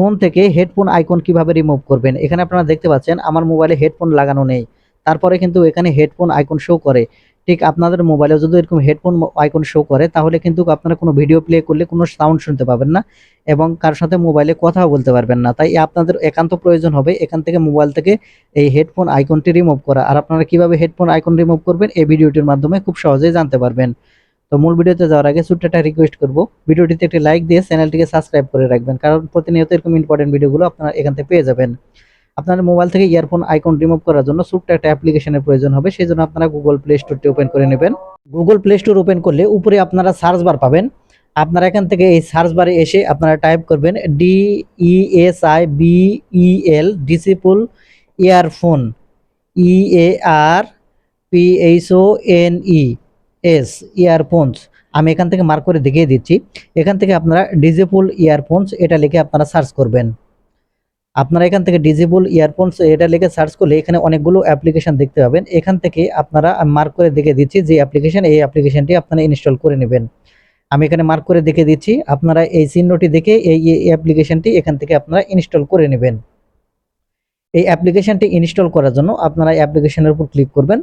Phone থেকে headphone icon কীভাবে remove করবেন? এখানে আপনারা দেখতে পাচ্ছেন, আমার মোবাইলে হেডফোন লাগানো নেই। তারপরে কিন্তু এখানে হেডফোন আইকন শো করে। ঠিক আপনাদের মোবাইলে যদি এরকম হেডফোন আইকন শো করে, তাহলে কিন্তু আপনারা কোনো ভিডিও প্লে করলে কোনো সাউন্ড শুনতে পাবেন না এবং কার সাথে মোবাইলে কথাও বলতে পারবেন না। তাই আপনাদের একান্ত প্রয়োজন হবে এখান থেকে মোবাইল থেকে এই হেডফোন আইকনটি রিমুভ করা। আর আপনারা কীভাবে হেডফোন আইকন রিমুভ করবেন, এই ভিডিওটির মাধ্যমে খুব সহজেই জানতে পারবেন। তো মূল ভিডিওতে যাওয়ার আগে ছোট্ট একটা রিকোয়েস্ট করব। ভিডিওটিতে একটি লাইক দিয়ে চ্যানেলটিকে সাবস্ক্রাইব করে রাখবেন, কারণ প্রতিনিয়ত এরকম ইম্পর্টেন্ট ভিডিওগুলো আপনারা এখান থেকে পেয়ে যাবেন। আপনার মোবাইল থেকে ইয়ারফোন আইকন রিমুভ করার জন্য ছোট্ট একটা অ্যাপ্লিকেশনের প্রয়োজন হবে, সেই জন্য আপনারা গুগল প্লে স্টোরটি ওপেন করে নেবেন। গুগল প্লে স্টোর ওপেন করলে উপরে আপনারা সার্চ বার পাবেন। আপনারা এখান থেকে এই সার্চ বারে এসে আপনারা টাইপ করবেন D E S I B E L decibel earphone E A R P H O N E S earphones. আমি এখান থেকে মার্ক করে দেখিয়ে দিচ্ছি। এখান থেকে আপনারা ডিজেবল ইয়ারফোনস এটা লিখে আপনারা সার্চ করবেন। আপনারা এখান থেকে ডিজেবল ইয়ারফোনস এটা লিখে সার্চ করলে এখানে অনেকগুলো অ্যাপ্লিকেশন দেখতে পাবেন। এখান থেকে আপনারা মার্ক করে দেখে দিচ্ছি যে অ্যাপ্লিকেশন এই অ্যাপ্লিকেশনটি আপনারা ইনস্টল করে নেবেন। আমি এখানে মার্ক করে দেখে দিচ্ছি, আপনারা এই চিহ্নটি দেখে এই অ্যাপ্লিকেশনটি এখান থেকে আপনারা ইনস্টল করে নেবেন। এই অ্যাপ্লিকেশনটি ইনস্টল করার জন্য আপনারা অ্যাপ্লিকেশনের উপর ক্লিক করবেন।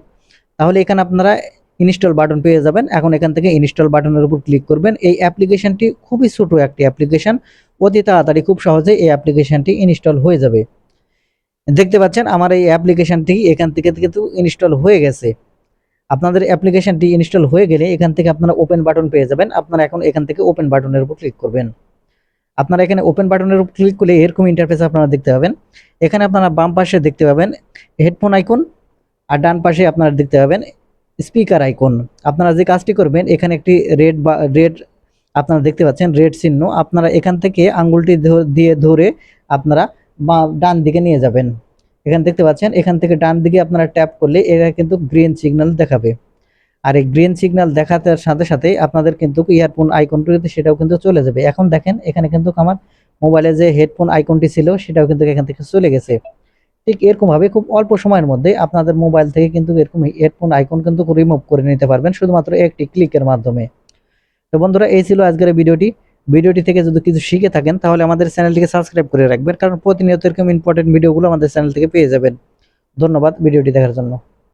তাহলে এখানে আপনারা ইনস্টল বাটন পেয়ে যাবেন। এখন এখান থেকে ইনস্টল বাটনের উপর ক্লিক করবেন। এই অ্যাপ্লিকেশনটি খুবই ছোট একটি অ্যাপ্লিকেশন অতি তাড়াতাড়ি, খুব সহজে এই অ্যাপ্লিকেশনটি ইনস্টল হয়ে যাবে। দেখতে পাচ্ছেন, আমার এই অ্যাপ্লিকেশনটি এখান থেকে কিন্তু ইনস্টল হয়ে গেছে। আপনাদের অ্যাপ্লিকেশনটি ইনস্টল হয়ে গেলে এখান থেকে আপনারা ওপেন বাটন পেয়ে যাবেন। আপনারা এখন এখান থেকে ওপেন বাটনের উপর ক্লিক করবেন। আপনারা এখানে ওপেন বাটনের উপর ক্লিক করলে এরকম ইন্টারফেস আপনারা দেখতে পাবেন। এখানে আপনারা বাম পাশে দেখতে পাবেন হেডফোন আইকন আর ডান পাশে আপনারা দেখতে পাবেন স্পিকার আইকন আপনারা যে কাজটি করবেন, এখানে একটি রেড বা রেড আপনারা দেখতে পাচ্ছেন রেড চিহ্ন। আপনারা এখান থেকে আঙ্গুলটি দিয়ে ধরে আপনারা বা, ডান দিকে নিয়ে যাবেন। এখানে দেখতে পাচ্ছেন, এখান থেকে ডান দিকে আপনারা ট্যাপ করলে এটা কিন্তু গ্রিন সিগন্যাল দেখাবে। আর এই গ্রিন সিগন্যাল দেখাতে সাথে সাথে আপনাদের কিন্তু ইয়ারফোন আইকনটি সেটাও কিন্তু চলে যাবে। এখন দেখেন, এখানে কিন্তু আমার মোবাইলে যে হেডফোন আইকনটি ছিল, সেটাও কিন্তু এখান থেকে চলে গেছে। ঠিক এরকম ভাবে খুব অল্প সময়ের মধ্যে আপনাদের মোবাইল থেকে কিন্তু এরকম হেডফোন আইকন কিন্তু রিমুভ করে নিতে পারবেন, শুধুমাত্র একটি ক্লিকের মাধ্যমে। তো বন্ধুরা, এই ছিল আজকের ভিডিওটি। ভিডিওটি থেকে যদি কিছু শিখে থাকেন, তাহলে আমাদের চ্যানেলটিকে সাবস্ক্রাইব করে রাখবেন, কারণ প্রতিনিয়ত এরকম ইম্পর্টেন্ট ভিডিওগুলো আমাদের চ্যানেল থেকে পেয়ে যাবেন। ধন্যবাদ ভিডিওটি দেখার জন্য।